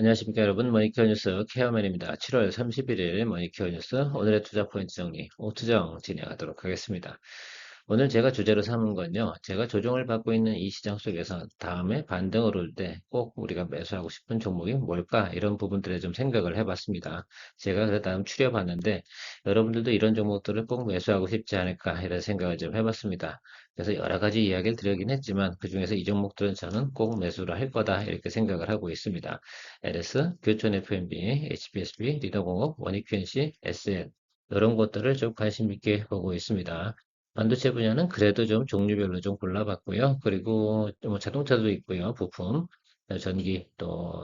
안녕하십니까 여러분 머니케어 뉴스 케어맨입니다. 7월 31일 머니케어 뉴스 오늘의 투자 포인트 정리 오투정 진행하도록 하겠습니다. 오늘 제가 주제로 삼은 건요. 제가 조정을 받고 있는 이 시장 속에서 다음에 반등을 올 때 꼭 우리가 매수하고 싶은 종목이 뭘까 이런 부분들에 좀 생각을 해봤습니다. 제가 그 다음 추려봤는데 여러분들도 이런 종목들을 꼭 매수하고 싶지 않을까 이런 생각을 좀 해봤습니다. 그래서 여러 가지 이야기를 드리긴 했지만 그 중에서 이 종목들은 저는 꼭 매수를 할 거다 이렇게 생각을 하고 있습니다. LS, 교촌 FMB, HBSB, 리더공업, 원익QNC, SN 이런 것들을 좀 관심 있게 보고 있습니다. 반도체 분야는 그래도 좀 종류별로 좀 골라봤고요. 그리고 뭐 자동차도 있고요. 부품, 전기, 또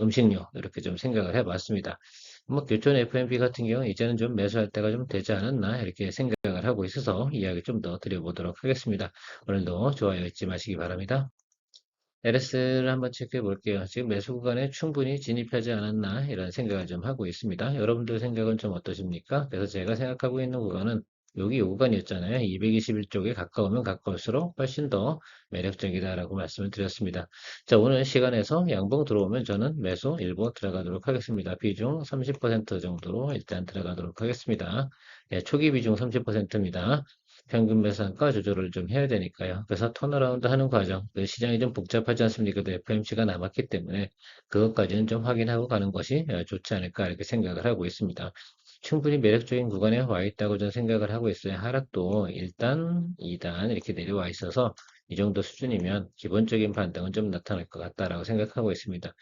음식료 이렇게 좀 생각을 해봤습니다. 뭐 교촌 FMB 같은 경우 이제는 좀 매수할 때가 좀 되지 않았나 이렇게 생각을 하고 있어서 이야기 좀 더 드려보도록 하겠습니다. 오늘도 좋아요 잊지 마시기 바랍니다. LS를 한번 체크해 볼게요. 지금 매수 구간에 충분히 진입하지 않았나 이런 생각을 좀 하고 있습니다. 여러분들 생각은 좀 어떠십니까? 그래서 제가 생각하고 있는 구간은 여기 요 구간이었잖아요. 221쪽에 가까우면 가까울수록 훨씬 더 매력적이다라고 말씀을 드렸습니다. 자, 오늘 시간에서 양봉 들어오면 저는 매수 일부 들어가도록 하겠습니다. 비중 30% 정도로 일단 들어가도록 하겠습니다. 예, 초기 비중 30%입니다. 평균 매수한가 조절을 좀 해야 되니까요. 그래서 턴어라운드 하는 과정, 그 시장이 좀 복잡하지 않습니까? 그 FMC가 남았기 때문에 그것까지는 좀 확인하고 가는 것이 어, 좋지 않을까 이렇게 생각을 하고 있습니다. 충분히 매력적인 구간에 와 있다고 저는 생각을 하고 있어요. 하락도 1단, 2단 이렇게 내려와 있어서 이 정도 수준이면 기본적인 반등은 좀 나타날 것 같다라고 생각하고 있습니다.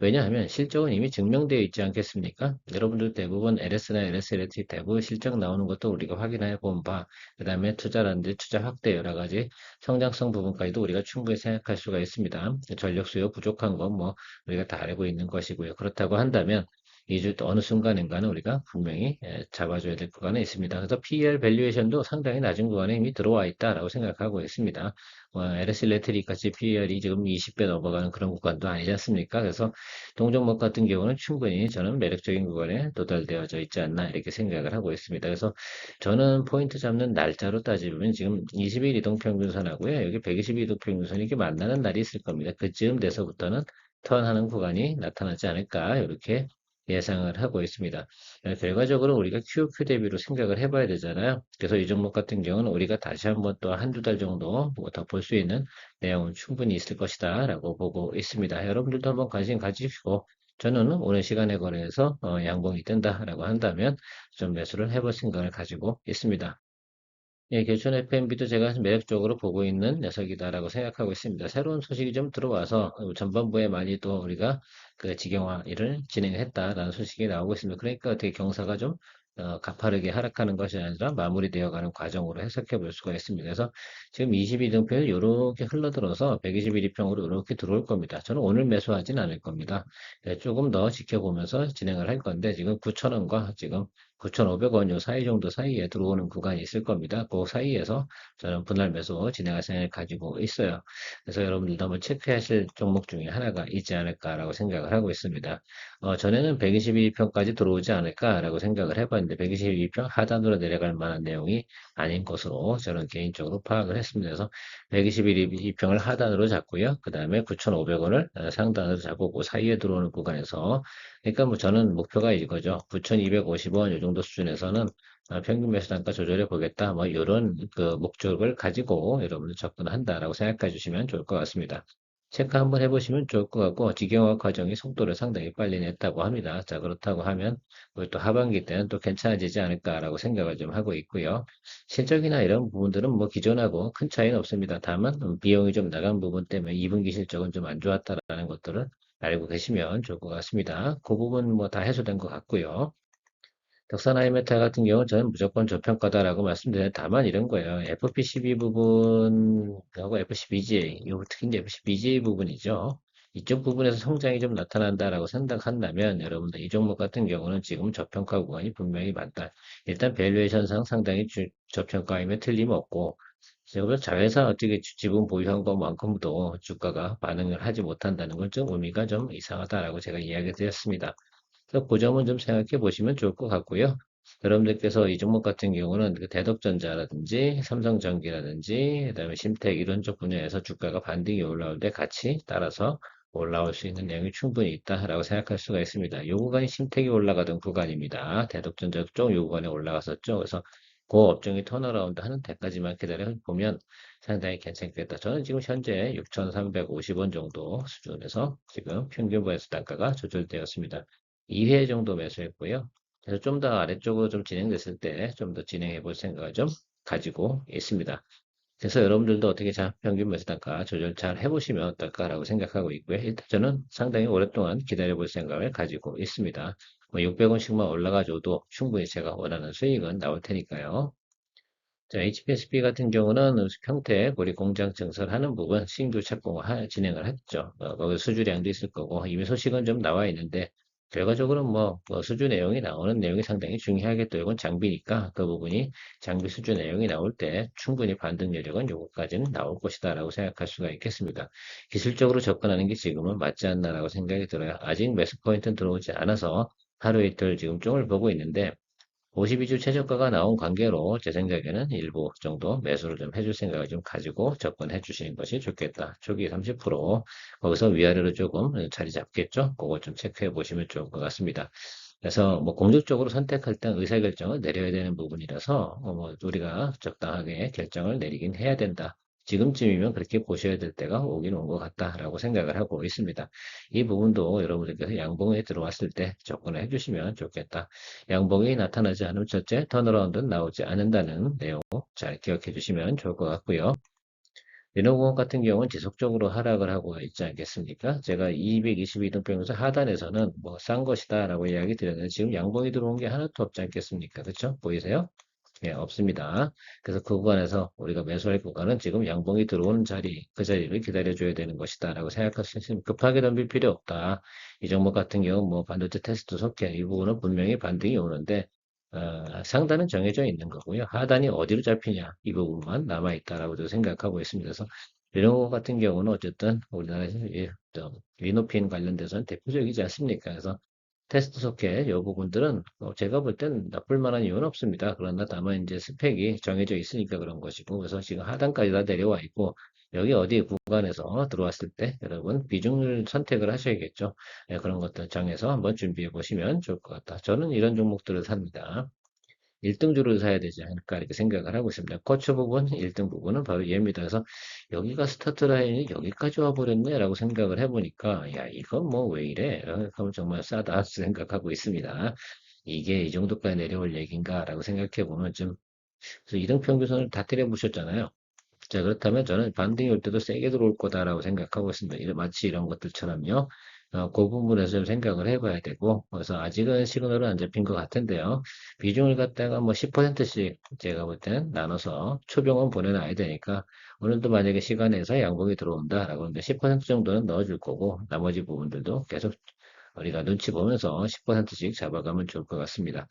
왜냐하면 실적은 이미 증명되어 있지 않겠습니까? 여러분들 대부분 LS나 LSLT 대부분 실적 나오는 것도 우리가 확인해 본 바, 그 다음에 투자라든지 투자 확대 여러 가지 성장성 부분까지도 우리가 충분히 생각할 수가 있습니다. 전력 수요 부족한 건 뭐 우리가 다 알고 있는 것이고요. 그렇다고 한다면 이주 어느 순간인가는 우리가 분명히 예, 잡아줘야 될 구간에 있습니다. 그래서 PER 밸류에이션도 상당히 낮은 구간에 이미 들어와 있다라고 생각하고 있습니다. 어, LS 일렉트릭 같이 PER이 지금 20배 넘어가는 그런 구간도 아니지 않습니까? 그래서 동종목 같은 경우는 충분히 저는 매력적인 구간에 도달되어져 있지 않나 이렇게 생각을 하고 있습니다. 그래서 저는 포인트 잡는 날짜로 따지면 지금 20일 이동평균선하고요. 여기 120일 이동평균선이 이렇게 만나는 날이 있을 겁니다. 그쯤 돼서부터는 턴하는 구간이 나타나지 않을까 이렇게 예상을 하고 있습니다. 예, 결과적으로 우리가 QQ 대비로 생각을 해봐야 되잖아요. 그래서 이 종목 같은 경우는 우리가 다시 한번 또 한두 달 정도 뭐더볼 수 있는 내용은 충분히 있을 것이다 라고 보고 있습니다. 여러분들도 한번 관심 가지시고 저는 오늘 시간에 거래해서 어, 양봉이 뜬다라고 한다면 좀 매수를 해볼 생각을 가지고 있습니다. 예, 교촌 FMB도 제가 매력적으로 보고 있는 녀석이다라고 생각하고 있습니다. 새로운 소식이 좀 들어와서 전반부에 많이 또 우리가 그 직영화 일을 진행했다라는 소식이 나오고 있습니다. 그러니까 어떻게 경사가 좀 어, 가파르게 하락하는 것이 아니라 마무리되어 가는 과정으로 해석해 볼 수가 있습니다. 그래서 지금 22등표는 이렇게 흘러들어서 121위평으로 이렇게 들어올 겁니다. 저는 오늘 매수하진 않을 겁니다. 네, 조금 더 지켜보면서 진행을 할 건데 지금 9,000원과 지금 9,500원 요 사이 정도 사이에 들어오는 구간이 있을 겁니다. 그 사이에서 저는 분할 매수 진행할 생각을 가지고 있어요. 그래서 여러분들도 한번 체크하실 종목 중에 하나가 있지 않을까라고 생각을 하고 있습니다. 어, 전에는 122평까지 들어오지 않을까라고 생각을 해봤는데 122평 하단으로 내려갈 만한 내용이 아닌 것으로 저는 개인적으로 파악을 했습니다. 그래서 122평을 하단으로 잡고요. 그 다음에 9,500원을 어, 상단으로 잡고 그 사이에 들어오는 구간에서 그러니까 뭐 저는 목표가 이거죠. 9,250원 이 정도 수준에서는 아, 평균 매수 단가 조절해 보겠다. 뭐 이런 그 목적을 가지고 여러분들 접근한다라고 생각해 주시면 좋을 것 같습니다. 체크 한번 해보시면 좋을 것 같고 직영화 과정이 속도를 상당히 빨리 냈다고 합니다. 자 그렇다고 하면 우리 또 하반기 때는 또 괜찮아지지 않을까라고 생각을 좀 하고 있고요. 실적이나 이런 부분들은 뭐 기존하고 큰 차이는 없습니다. 다만 비용이 좀 나간 부분 때문에 2분기 실적은 좀 안 좋았다라는 것들을 알고 계시면 좋을 것 같습니다. 그 부분 뭐 다 해소된 것 같고요. 덕산아이 메탈 같은 경우는 저는 무조건 저평가다라고 말씀드려요. 다만 이런 거예요. FP12 부분하고 FC-BGA, 요 특히 이제 FC-BGA 부분이죠. 이쪽 부분에서 성장이 좀 나타난다라고 생각한다면 여러분들 이 종목 같은 경우는 지금 저평가 구간이 분명히 많다. 일단 밸류에이션상 상당히 주, 저평가임에 틀림없고 그래서 자회사 어떻게 지분 보유한 것만큼도 주가가 반응을 하지 못한다는 건 좀 의미가 좀 이상하다라고 제가 이야기 드렸습니다. 그래서 그 점은 좀 생각해 보시면 좋을 것 같고요. 여러분들께서 이 종목 같은 경우는 그 대덕전자라든지 삼성전기라든지 그다음에 심텍 이런 쪽 분야에서 주가가 반등이 올라올 때 같이 따라서 올라올 수 있는 내용이 충분히 있다라고 생각할 수가 있습니다. 이 구간이 심택이 올라가던 구간입니다. 대덕전자 쪽 요 구간에 올라갔었죠. 그래서 그 업종이 턴어라운드 하는 데까지만 기다려 보면 상당히 괜찮겠다. 저는 지금 현재 6,350원 정도 수준에서 지금 평균 보에서 단가가 조절되었습니다. 2회 정도 매수했고요. 그래서 좀 더 아래쪽으로 좀 진행됐을 때 좀 더 진행해 볼 생각을 좀 가지고 있습니다. 그래서 여러분들도 어떻게 자 평균 매수 단가 조절 잘 해보시면 어떨까라고 생각하고 있고요. 일단 저는 상당히 오랫동안 기다려볼 생각을 가지고 있습니다. 뭐 600원씩만 올라가줘도 충분히 제가 원하는 수익은 나올 테니까요. 자, HPSB 같은 경우는 평택 우리 공장 증설하는 부분 신규 착공을 진행을 했죠. 어, 거기 수주량도 있을 거고 이미 소식은 좀 나와 있는데 결과적으로 뭐, 뭐 수주 내용이 나오는 내용이 상당히 중요하겠죠. 이건 장비니까 그 부분이 장비 수주 내용이 나올 때 충분히 반등 여력은 요거까지는 나올 것이다 라고 생각할 수가 있겠습니다. 기술적으로 접근하는 게 지금은 맞지 않나라고 생각이 들어요. 아직 매수 포인트는 들어오지 않아서 하루 이틀 지금 쪽을 보고 있는데 52주 최저가가 나온 관계로 제 생각에는 일부 정도 매수를 좀 해줄 생각을 좀 가지고 접근해 주시는 것이 좋겠다. 초기 30% 거기서 위아래로 조금 자리 잡겠죠? 그거 좀 체크해 보시면 좋을 것 같습니다. 그래서 뭐 공적적으로 선택할 때 의사결정을 내려야 되는 부분이라서 뭐 우리가 적당하게 결정을 내리긴 해야 된다. 지금쯤이면 그렇게 보셔야 될 때가 오긴 온 것 같다라고 생각을 하고 있습니다. 이 부분도 여러분들께서 양봉에 들어왔을 때 접근을 해주시면 좋겠다. 양봉이 나타나지 않으면 첫째, 턴어라운드는 나오지 않는다는 내용 잘 기억해 주시면 좋을 것 같고요. 민호공업 같은 경우는 지속적으로 하락을 하고 있지 않겠습니까? 제가 222등평에서 하단에서는 뭐 싼 것이다 라고 이야기 드렸는데 지금 양봉이 들어온 게 하나도 없지 않겠습니까? 그렇죠? 보이세요? 예, 없습니다. 그래서 그 구간에서 우리가 매수할 구간은 지금 양봉이 들어오는 자리, 그 자리를 기다려줘야 되는 것이다. 라고 있으면 급하게 덤빌 필요 없다. 이 종목 같은 경우 뭐 반도체 테스트 속해 이 부분은 분명히 반등이 오는데, 어, 상단은 정해져 있는 거고요. 하단이 어디로 잡히냐, 이 부분만 남아있다라고 생각하고 있습니다. 그래서 이런 것 같은 경우는 어쨌든 우리나라에서 리노핀 관련돼서는 대표적이지 않습니까? 그래서 테스트 소켓 이 부분들은 뭐 제가 볼 땐 나쁠 만한 이유는 없습니다. 그러나 다만 이제 스펙이 정해져 있으니까 그런 것이고 그래서 지금 하단까지 다 내려와 있고 여기 어디 구간에서 들어왔을 때 여러분 비중을 선택을 하셔야겠죠. 네, 그런 것들 정해서 한번 준비해 보시면 좋을 것 같다. 저는 이런 종목들을 삽니다. 1등주를 사야 되지 않을까 이렇게 생각을 하고 있습니다. 코츠 부분, 1등 부분은 바로 얘입니다. 그래서 여기가 스타트 라인이 여기까지 와버렸네 라고 생각을 해보니까 야 이건 뭐 왜 이래? 하면 정말 싸다 생각하고 있습니다. 이게 이 정도까지 내려올 얘기인가 라고 생각해 보면 좀 그래서 이등 평균선을 다 때려보셨잖아요. 자 그렇다면 저는 반등이 올 때도 세게 들어올 거다라고 생각하고 있습니다. 마치 이런 것들처럼요. 어, 그 부분에서 좀 생각을 해봐야 되고, 그래서 아직은 시그널은 안 잡힌 것 같은데요. 비중을 갖다가 뭐 10%씩 제가 볼 때는 나눠서 초병은 보내놔야 되니까, 오늘도 만약에 시간에서 양봉이 들어온다라고 하는데 10% 정도는 넣어줄 거고, 나머지 부분들도 계속 우리가 눈치 보면서 10%씩 잡아가면 좋을 것 같습니다.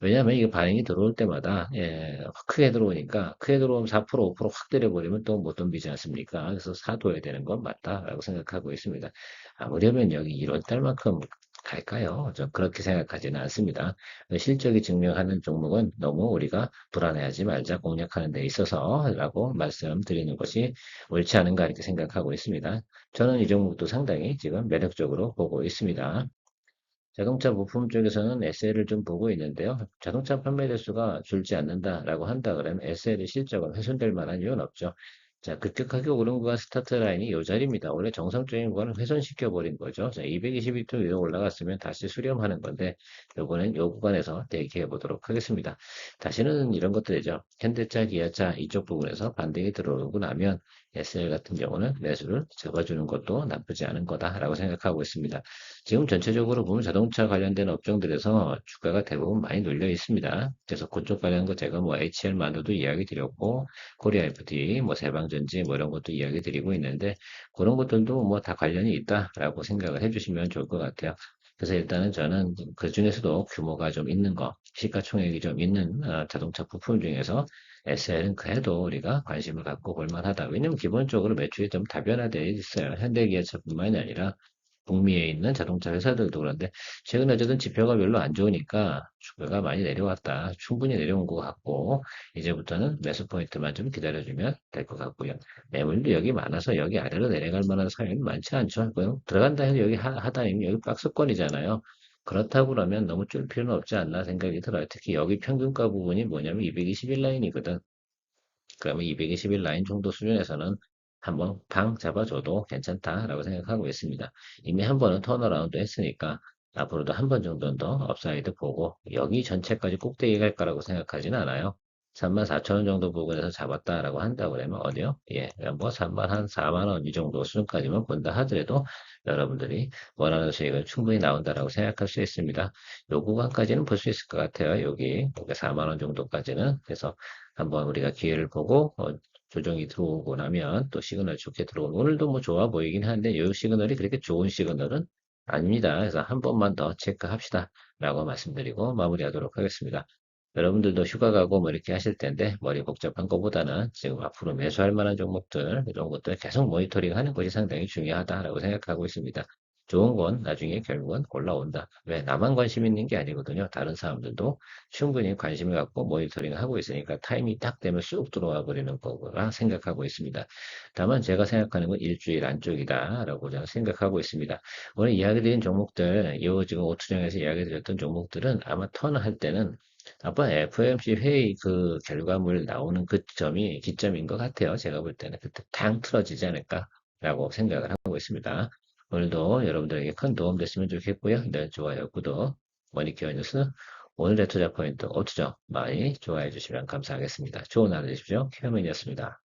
왜냐하면 이게 반응이 들어올 때마다 예, 크게 들어오니까 크게 들어오면 4% 5%확 때려버리면 또 못 덤비지 않습니까? 그래서 사둬야 되는 건 맞다라고 생각하고 있습니다. 아무려면 여기 1월 달만큼 갈까요? 저 그렇게 생각하지는 않습니다. 실적이 증명하는 종목은 너무 우리가 불안해하지 말자 공략하는 데 있어서 라고 말씀드리는 것이 옳지 않은가 이렇게 생각하고 있습니다. 저는 이 종목도 상당히 지금 매력적으로 보고 있습니다. 자동차 부품 쪽에서는 SL을 좀 보고 있는데요. 자동차 판매 대수가 줄지 않는다라고 한다 그러면 SL의 실적은 훼손될 만한 이유는 없죠. 자, 급격하게 오른 구간 스타트 라인이 이 자리입니다. 원래 정상적인 구간을 훼손시켜 버린 거죠. 자, 222도 위로 올라갔으면 다시 수렴하는 건데, 요번엔 요 구간에서 대기해 보도록 하겠습니다. 다시는 이런 것들이죠. 현대차, 기아차 이쪽 부분에서 반등이 들어오고 나면 SL 같은 경우는 매수를 잡아주는 것도 나쁘지 않은 거다라고 생각하고 있습니다. 지금 전체적으로 보면 자동차 관련된 업종들에서 주가가 대부분 많이 눌려 있습니다. 그래서 그쪽 관련한 거 제가 뭐 HL만으로도 이야기 드렸고, 코리아 FD, 뭐 세방전 지 뭐 이런 것도 이야기 드리고 있는데, 그런 것들도 뭐 다 관련이 있다라고 생각을 해주시면 좋을 것 같아요. 그래서 일단은 저는 그 중에서도 규모가 좀 있는 거, 시가총액이 좀 있는 어, 자동차 부품 중에서 SL은 그래도 우리가 관심을 갖고 볼만하다. 왜냐면 기본적으로 매출이 좀 다변화되어 있어요. 현대기아차뿐만이 아니라 북미에 있는 자동차 회사들도 그런데 최근에 어쨌든 지표가 별로 안 좋으니까 주가가 많이 내려왔다. 충분히 내려온 것 같고 이제부터는 매수 포인트만 좀 기다려주면 될 것 같고요. 매물도 여기 많아서 여기 아래로 내려갈 만한 상황이 많지 않죠. 들어간다 해도 여기 하, 하단이면 여기 박스권이잖아요. 그렇다고 그러면 너무 줄 필요는 없지 않나 생각이 들어요. 특히 여기 평균가 부분이 뭐냐면 221 라인이거든. 그러면 221 라인 정도 수준에서는 한번 방 잡아줘도 괜찮다라고 생각하고 있습니다. 이미 한 번은 턴어라운드 했으니까 앞으로도 한 번 정도는 더 업사이드 보고 여기 전체까지 꼭대기 갈 거라고 생각하지는 않아요. 34,000원 정도 부근에서 잡았다라고 한다고 그러면 어디요? 예, 뭐 3만 한 4만 원 이 정도 수준까지만 본다 하더라도 여러분들이 원하는 수익을 충분히 나온다라고 생각할 수 있습니다. 요 구간까지는 볼 수 있을 것 같아요. 여기 4만 원 정도까지는. 그래서 한번 우리가 기회를 보고 어, 조정이 들어오고 나면 또 시그널 좋게 들어오고 오늘도 뭐 좋아 보이긴 하는데 이 시그널이 그렇게 좋은 시그널은 아닙니다. 그래서 한 번만 더 체크합시다. 라고 말씀드리고 마무리하도록 하겠습니다. 여러분들도 휴가 가고 뭐 이렇게 하실 텐데 머리 복잡한 것보다는 지금 앞으로 매수할 만한 종목들 이런 것들 계속 모니터링 하는 것이 상당히 중요하다라고 생각하고 있습니다. 좋은 건 나중에 결국은 올라온다. 왜? 나만 관심 있는 게 아니거든요. 다른 사람들도 충분히 관심을 갖고 모니터링을 하고 있으니까 타임이 딱 되면 쑥 들어와 버리는 거라 생각하고 있습니다. 다만 제가 생각하는 건 일주일 안쪽이다 라고 저는 생각하고 있습니다. 오늘 이야기 드린 종목들, 이 지금 오투정에서 이야기 드렸던 종목들은 아마 턴할 때는 아빠 FOMC 회의 그 결과물 나오는 그 점이 기점인 것 같아요. 제가 볼 때는 그때 탕 틀어지지 않을까라고 생각을 하고 있습니다. 오늘도 여러분들에게 큰 도움 됐으면 좋겠고요. 네, 좋아요, 구독, 머니케어 뉴스, 오늘의 투자 포인트, 오투정 많이 좋아해 주시면 감사하겠습니다. 좋은 하루 되십시오. 케어맨이었습니다.